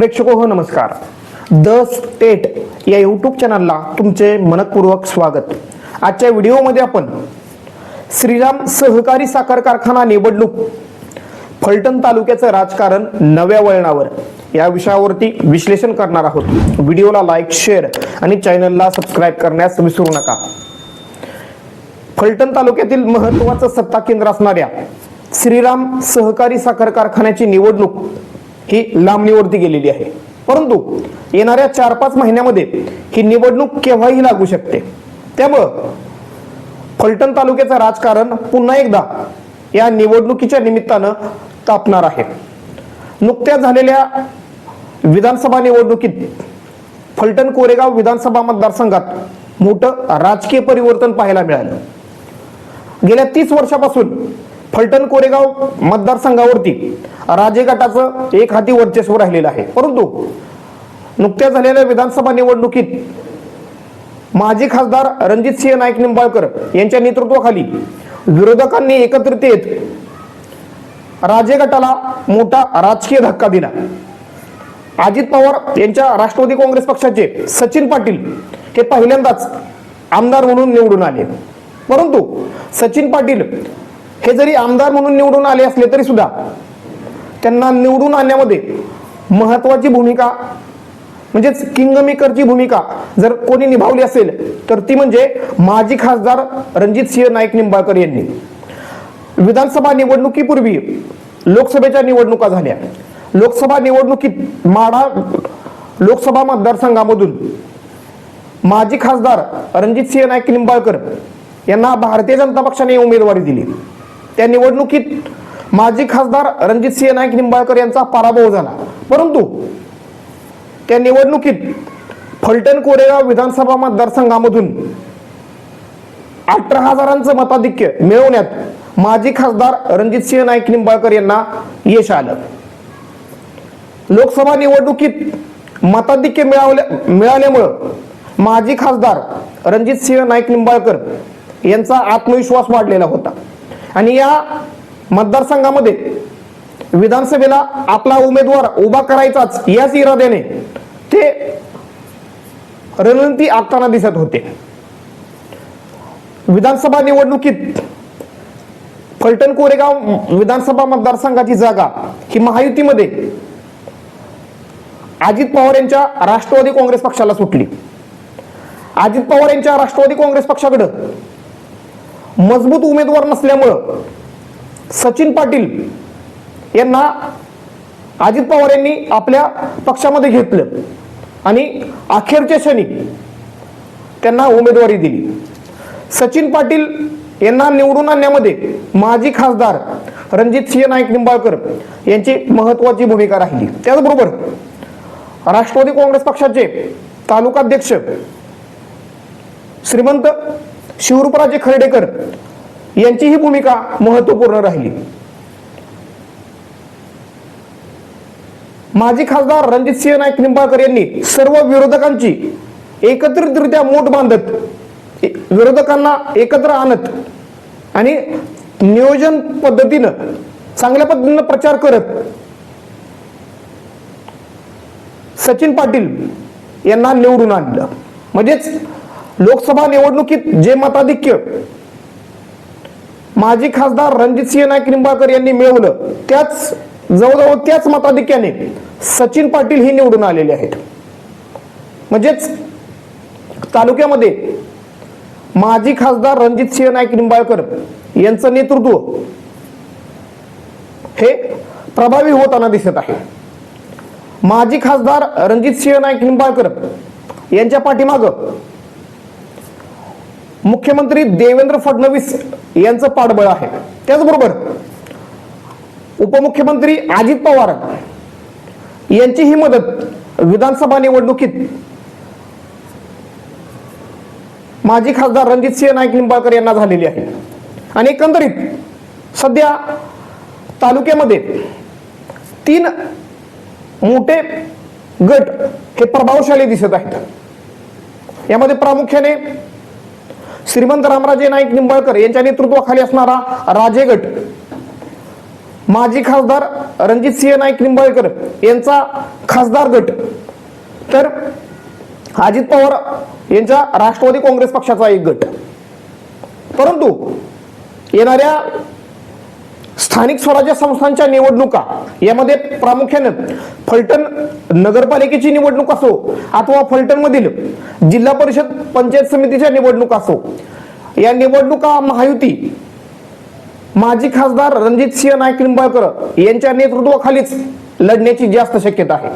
प्रेक्षको हो नमस्कार. The state या यूट्यूब चॅनलला तुमचे मनपूर्वक स्वागत. आजच्या व्हिडिओमध्ये आपण श्रीराम सहकारी साखर कारखाना निवडणूक फलटण तालुक्याचं राजकारण नव्या वळणावर या विषयावरती विश्लेषण करणार आहोत. व्हिडिओला लाईक शेअर आणि चॅनलला सबस्क्राईब करण्यास विसरू नका. फलटण तालुक्यातील महत्वाचं सत्ता केंद्र असणाऱ्या श्रीराम सहकारी साखर कारखान्याची निवडणूक ही लांबणीवरती गेलेली आहे. परंतु येणाऱ्या चार पाच महिन्यामध्ये ही निवडणूक केव्हाही लागू शकते. त्यामुळं फलटण तालुक्याचं राजकारण पुन्हा एकदा या निवडणुकीच्या निमित्तानं तापणार आहे. नुकत्याच झालेल्या विधानसभा निवडणुकीत फलटण कोरेगाव विधानसभा मतदारसंघात मोठं राजकीय परिवर्तन पाहायला मिळालं. गेल्या तीस वर्षापासून फलटण कोरेगाव मतदारसंघावरती राजे गटाचं एक हाती वर्चस्व राहिलेलं आहे. परंतु नुकत्या झालेल्या विधानसभा निवडणुकीत माजी खासदार रणजित सिंह नाईक निंबाळकर यांच्या नेतृत्वाखाली विरोधकांनी एकत्रित येत राजे गटाला मोठा राजकीय धक्का दिला. अजित पवार यांच्या राष्ट्रवादी काँग्रेस पक्षाचे सचिन पाटील हे पहिल्यांदाच आमदार म्हणून निवडून आले. परंतु सचिन पाटील हे जरी आमदार म्हणून निवडून आले असले तरी सुद्धा त्यांना निवडून आणण्यामध्ये महत्वाची भूमिका म्हणजेच किंगमेकरची भूमिका जर कोणी निभावली असेल तर ती म्हणजे माजी खासदार रणजित सिंह नाईक निंबाळकर यांनी. विधानसभा निवडणुकीपूर्वी लोकसभेच्या निवडणुका झाल्या. लोकसभा निवडणुकीत माढा लोकसभा मतदारसंघामधून माजी खासदार रणजित सिंह नाईक निंबाळकर यांना भारतीय जनता पक्षाने उमेदवारी दिली. त्या निवडणुकीत माजी खासदार रणजितसिंह नाईक निंबाळकर यांचा पराभव झाला. परंतु त्या निवडणुकीत फलटण कोरेगाव विधानसभा मतदारसंघामधून अठरा हजारांचं मताधिक्य मिळवण्यात माजी खासदार रणजितसिंह नाईक निंबाळकर यांना यश आलं. लोकसभा निवडणुकीत मताधिक्य मिळवल्या मिळाल्यामुळं माजी खासदार रणजित सिंह नाईक निंबाळकर यांचा आत्मविश्वास वाढलेला होता. आणि या मतदारसंघामध्ये विधानसभेला आपला उमेदवार उभा करायचाच याच इराद्याने ते रणनीती आखताना दिसत होते. विधानसभा निवडणुकीत फलटण कोरेगाव विधानसभा मतदारसंघाची जागा ही महायुतीमध्ये अजित पवार यांच्या राष्ट्रवादी काँग्रेस पक्षाला सुटली. अजित पवार यांच्या राष्ट्रवादी काँग्रेस पक्षाकडं मजबूत उमेदवार नसल्यामुळं सचिन पाटील यांना अजित पवार यांनी आपल्या पक्षामध्ये घेतलं. आणि अखेरच्या क्षणी त्यांना उमेदवारी दिली. सचिन पाटील यांना निवडून आणण्यामध्ये माजी खासदार रणजित सिंह नाईक निंबाळकर यांची महत्वाची भूमिका राहिली. त्याचबरोबर राष्ट्रवादी काँग्रेस पक्षाचे तालुकाध्यक्ष श्रीमंत शिवरूपराजे खर्डेकर यांची ही भूमिका महत्त्वपूर्ण राहिली. माजी खासदार रणजित सिंह नाईक निंबाळकर यांनी सर्व विरोधकांची एकत्रितरित्या मोठ बांधत विरोधकांना एकत्र आणत आणि नियोजन पद्धतीनं चांगल्या पद्धतीनं प्रचार करत सचिन पाटील यांना निवडून आणलं. म्हणजेच लोकसभा निवडणुकीत जे मताधिक्य माजी खासदार रणजितसिंह नाईक निंबाळकर यांनी मिळवलं त्याच जवळजवळ त्याच मताधिक्याने सचिन पाटील हे निवडून आलेले आहेत. म्हणजेच तालुक्यामध्ये माजी खासदार रणजितसिंह नाईक निंबाळकर यांचं नेतृत्व हे प्रभावी होताना दिसत आहे. माजी खासदार रणजितसिंह नाईक निंबाळकर यांच्या पाठीमाग मुख्यमंत्री देवेंद्र फडणवीस यांचं पाठबळ आहे. त्याचबरोबर उपमुख्यमंत्री अजित पवार यांची ही मदत विधानसभा निवडणुकीत माजी खासदार रणजित सिंह नाईक निंबाळकर यांना झालेली आहे. आणि एकंदरीत सध्या तालुक्यामध्ये तीन मोठे गट हे प्रभावशाली दिसत आहेत. यामध्ये प्रामुख्याने श्रीमंत रामराजे नाईक निंबाळकर यांच्या नेतृत्वाखाली असणारा राजे गट. माजी खासदार रणजित सिंह नाईक निंबाळकर यांचा खासदार गट. तर अजित पवार यांचा राष्ट्रवादी काँग्रेस पक्षाचा एक गट. परंतु येणाऱ्या स्थानिक स्वराज्य संस्थांच्या निवडणुका यामध्ये प्रामुख्याने फलटण नगरपालिकेची निवडणूक असो अथवा फलटण मधील जिल्हा परिषद पंचायत समितीच्या निवडणुका असो. या निवडणुका महायुती माजी खासदार रणजित सिंह नाईक निंबाळकर यांच्या नेतृत्वाखालीच लढण्याची जास्त शक्यता आहे.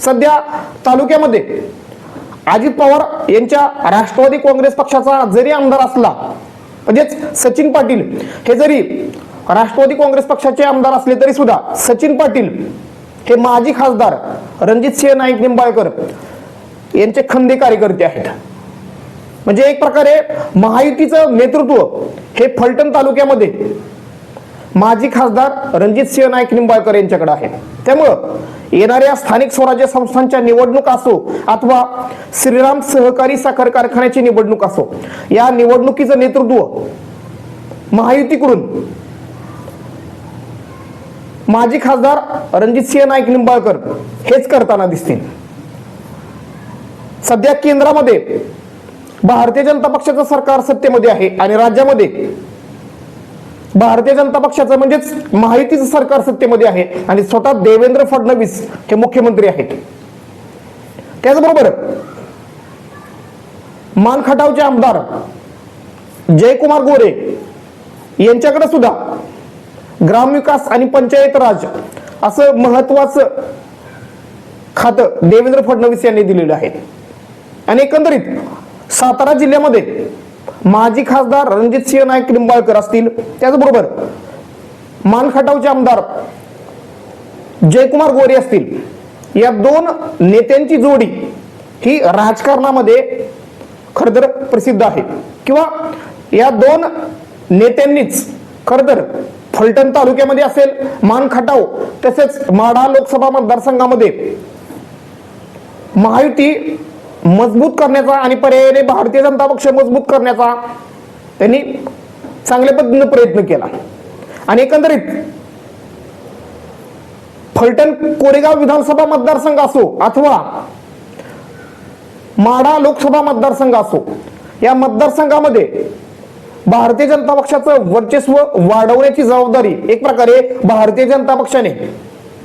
सध्या तालुक्यामध्ये अजित पवार यांच्या राष्ट्रवादी काँग्रेस पक्षाचा जरी आमदार असला म्हणजेच सचिन पाटील हे जरी राष्ट्रवादी काँग्रेस पक्षाचे आमदार असले तरी सुद्धा सचिन पाटील हे माजी खासदार रणजित सिंह नाईक निंबाळकर यांचे खंदे कार्यकर्ते आहेत. म्हणजे एक प्रकारे महायुतीचं नेतृत्व हे फलटण तालुक्यामध्ये माजी खासदार रणजित सिंह नाईक निंबाळकर यांच्याकडे आहे. त्यामुळं येणाऱ्या स्थानिक स्वराज्य संस्थांच्या निवडणूक असो अथवा श्रीराम सहकारी साखर कारखान्याची निवडणूक असो या निवडणुकीचं नेतृत्व महायुतीकडून माजी खासदार रणजित सिंह नाईक निंबाळकर हेच करताना दिसतील. सध्या केंद्रामध्ये भारतीय जनता पक्षाचं सरकार सत्तेमध्ये आहे आणि राज्यामध्ये भारतीय जनता पक्षाचं म्हणजेच माहितीचं सरकार सत्तेमध्ये आहे आणि स्वतः देवेंद्र फडणवीस हे मुख्यमंत्री आहेत. त्याचबरोबर मानखटावचे आमदार जयकुमार गोरे यांच्याकडे सुद्धा ग्रामविकास आणि पंचायत राज असं महत्वाचं खातं देवेंद्र फडणवीस यांनी दिलेलं आहे. आणि एकंदरीत सातारा जिल्ह्यामध्ये माजी खासदार रणजित सिंह नाईक निंबाळकर असतील त्याचबरोबर मानखटावचे आमदार जयकुमार गोरे असतील या दोन नेत्यांची जोडी ही राजकारणामध्ये खर तर प्रसिद्ध आहे. किंवा या दोन नेत्यांनीच खर तर फलटण तालुक्यामध्ये असेल मान खटाव तसेच माढा लोकसभा मतदारसंघामध्ये. महायुती मजबूत करण्याचा आणि पर्यायाने भारतीय जनता पक्ष मजबूत करण्याचा त्यांनी चांगल्या पद्धतीने प्रयत्न केला. आणि एकंदरीत फलटण कोरेगाव विधानसभा मतदारसंघ असो अथवा माढा लोकसभा मतदारसंघ असो या मतदारसंघामध्ये भारतीय जनता पक्षाचं वर्चस्व वाढवण्याची जबाबदारी एक प्रकारे भारतीय जनता पक्षाने.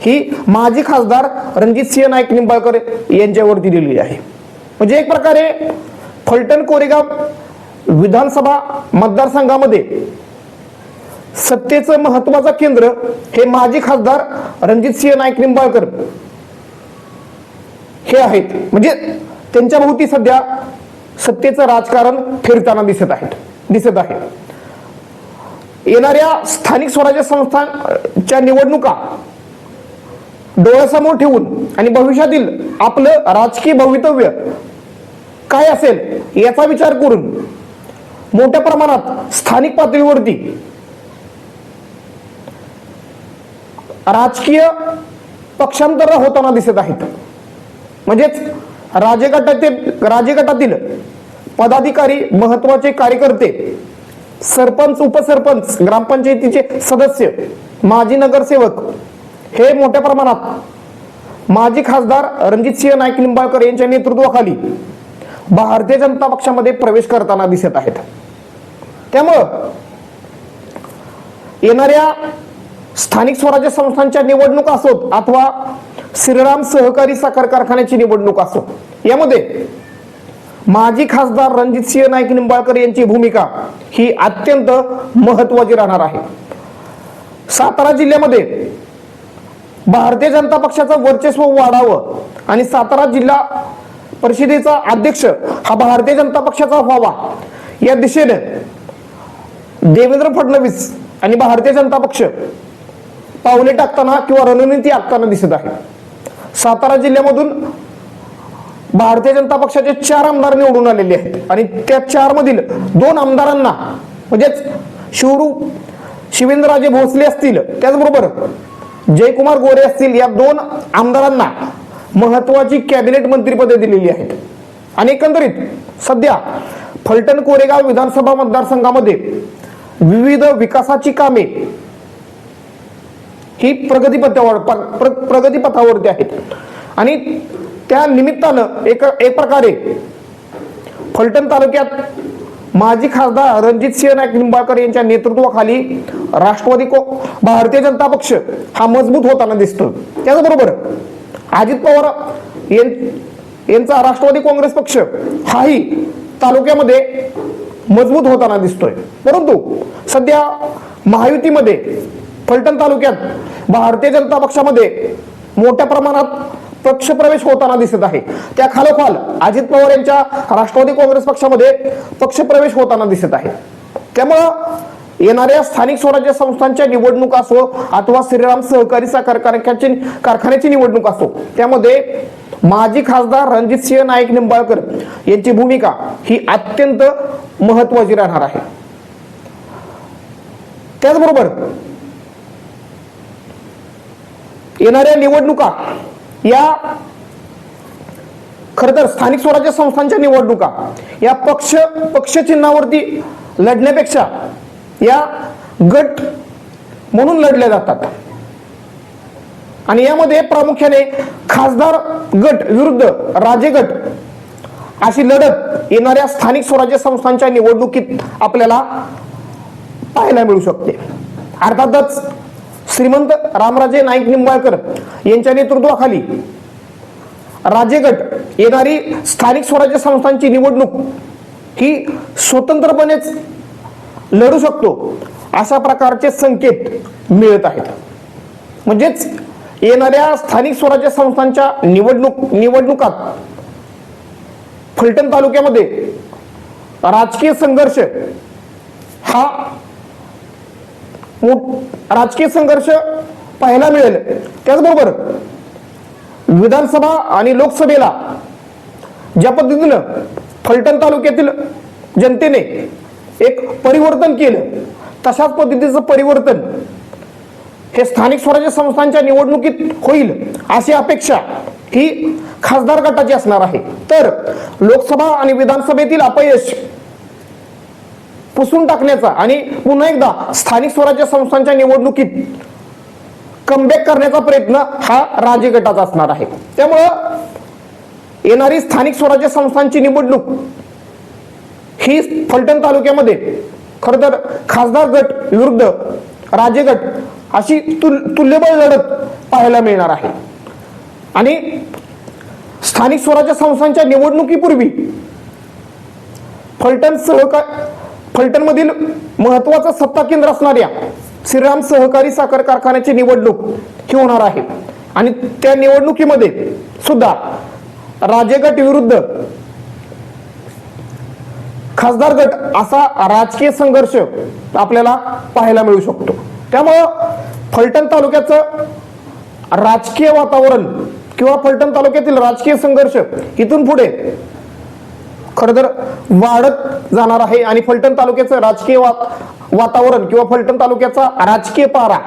ही माजी खासदार रणजित सिंह नाईक निंबाळकर यांच्यावरती दिलेली आहे. म्हणजे एक प्रकारे फलटण कोरेगाव विधानसभा मतदारसंघामध्ये सत्तेचं महत्वाचं केंद्र हे माजी खासदार रणजित सिंह नाईक निंबाळकर हे आहेत. म्हणजे त्यांच्या भोवती सध्या सत्तेचं राजकारण फिरताना दिसत आहेत. दिसत आहे. येणाऱ्या स्थानिक स्वराज्य संस्थांच्या निवडणुका डोळ्यासमोर ठेवून आणि भविष्यातील आपलं राजकीय भवितव्य काय असेल याचा विचार करून मोठ्या प्रमाणात स्थानिक पातळीवरती राजकीय पक्षांतर होताना दिसत आहेत. म्हणजेच राजगटातील राजगटातील पदाधिकारी महत्त्वाचे कार्यकर्ते सरपंच उपसरपंच ग्रामपंचायतीचे सदस्य माजी नगरसेवक हे मोठ्या प्रमाणात माजी खासदार रणजित सिंह नाईक निंबाळकर यांच्या नेतृत्वाखाली भारतीय जनता पक्षामध्ये प्रवेश करताना दिसत आहेत. त्यामुळं येणाऱ्या स्थानिक स्वराज्य संस्थांच्या निवडणूक असोत अथवा श्रीराम सहकारी साखर कारखान्याची निवडणूक असो यामध्ये माजी खासदार रणजित सिंह नाईक निंबाळकर यांची भूमिका ही अत्यंत महत्वाची राहणार आहे. सातारा जिल्ह्यामध्ये भारतीय जनता पक्षाचं वर्चस्व वाढावं आणि सातारा जिल्हा परिषदेचा अध्यक्ष हा भारतीय जनता पक्षाचा व्हावा या दिशेने देवेंद्र फडणवीस आणि भारतीय जनता पक्ष पावले टाकताना किंवा रणनीती आखताना दिसत आहे. सातारा जिल्ह्यामधून भारतीय जनता पक्षाचे चार आमदार निवडून आलेले आहेत. आणि त्या चार मधील दोन आमदारांना म्हणजेच शिवरूप शिवेंद्रराजे भोसले असतील त्याचबरोबर जयकुमार गोरे असतील या दोन आमदारांना महत्वाची कॅबिनेट मंत्रीपदे दिलेली आहेत. आणि एकंदरीत सध्या फलटण कोरेगाव विधानसभा मतदारसंघामध्ये विविध विकासाची कामे ही प्रगतीपथावर प्र- प्रगतीपथावरती आहेत. आणि त्या निमित्तानं एक एक प्रकारे फलटण तालुक्यात माजी खासदार रणजित सिंह नाईक निंबाळकर यांच्या नेतृत्वाखाली राष्ट्रवादी को भारतीय जनता पक्ष हा मजबूत होताना दिसतो त्याचबरोबर अजित पवार यांचा राष्ट्रवादी काँग्रेस पक्ष हाही तालुक्यामध्ये मजबूत होताना दिसतोय. परंतु सध्या महायुतीमध्ये फलटण तालुक्यात भारतीय जनता पक्षामध्ये मोठ्या प्रमाणात पक्षप्रवेश होताना दिसत आहे. त्या खालोखाल अजित पवार यांच्या राष्ट्रवादी काँग्रेस पक्षामध्ये पक्षप्रवेश होताना दिसत आहे. त्यामुळं येणाऱ्या स्थानिक स्वराज्य संस्थांच्या निवडणूक असो अथवा श्रीराम सहकारी साखर कारखान्याची कारखान्याची निवडणूक असो त्यामध्ये माजी खासदार रणजित सिंह नाईक निंबाळकर यांची भूमिका ही अत्यंत महत्वाची राहणार आहे. त्याचबरोबर येणाऱ्या निवडणुका या खर तर स्थानिक स्वराज्य संस्थांच्या निवडणुका या पक्ष पक्ष चिन्हावरती लढण्यापेक्षा या गट म्हणून लढल्या जातात. आणि यामध्ये प्रामुख्याने खासदार गट विरुद्ध राजे गट अशी लढत येणाऱ्या स्थानिक स्वराज्य संस्थांच्या निवडणुकीत आपल्याला पाहायला मिळू शकते. अर्थातच श्रीमंत रामराजे नाईक निंबाळकर यांच्या नेतृत्वाखाली राज्यगट येणारी स्थानिक स्वराज्य संस्थांची निवडणूक ही स्वतंत्रपणेच लढू शकतो अशा प्रकारचे संकेत मिळत आहेत. म्हणजेच येणाऱ्या स्थानिक स्वराज्य संस्थांच्या निवडणूक निवडणुकात फलटण तालुक्यामध्ये राजकीय संघर्ष हा राजकीय संघर्ष पाहायला मिळेल. त्याचबरोबर विधानसभा आणि लोकसभेला ज्या पद्धतीनं फलटण तालुक्यातील जनतेने एक परिवर्तन केलं तशाच पद्धतीचं परिवर्तन हे स्थानिक स्वराज्य संस्थांच्या निवडणुकीत होईल अशी अपेक्षा ही खासदार गटाची असणार आहे. तर लोकसभा आणि विधानसभेतील अपयश पुसून टाकण्याचा आणि पुन्हा एकदा स्थानिक स्वराज्य संस्थांच्या निवडणुकीत कमबॅक करण्याचा प्रयत्न हा राजे गटाचा असणार आहे. त्यामुळं येणारी स्थानिक स्वराज्य संस्थांची निवडणूक ही फलटण तालुक्यामध्ये खर तर खासदार गट विरुद्ध राजे गट अशी तुल तुल्यबळ लढत पाहायला मिळणार आहे. आणि स्थानिक स्वराज्य संस्थांच्या निवडणुकीपूर्वी फलटण सहकार फलटणमधील महत्वाचं सत्ता केंद्र असणाऱ्या श्रीराम सहकारी साखर कारखान्याची निवडणूक ही होणार आहे. आणि त्या निवडणुकीमध्ये सुद्धा राजेगट विरुद्ध खासदार गट असा राजकीय संघर्ष आपल्याला पाहायला मिळू शकतो. त्यामुळं फलटण तालुक्याचं राजकीय वातावरण किंवा फलटण तालुक्यातील राजकीय संघर्ष इथून पुढे खर तर वाढत जाणार आहे. आणि फलटण तालुक्याचं राजकीय वातावरण किंवा फलटण तालुक्याचा राजकीय पारा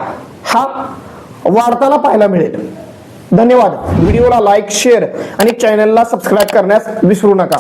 हा वाढताना पाहायला मिळेल. धन्यवाद. व्हिडिओला लाईक शेअर आणि चॅनलला सबस्क्राईब करण्यास विसरू नका.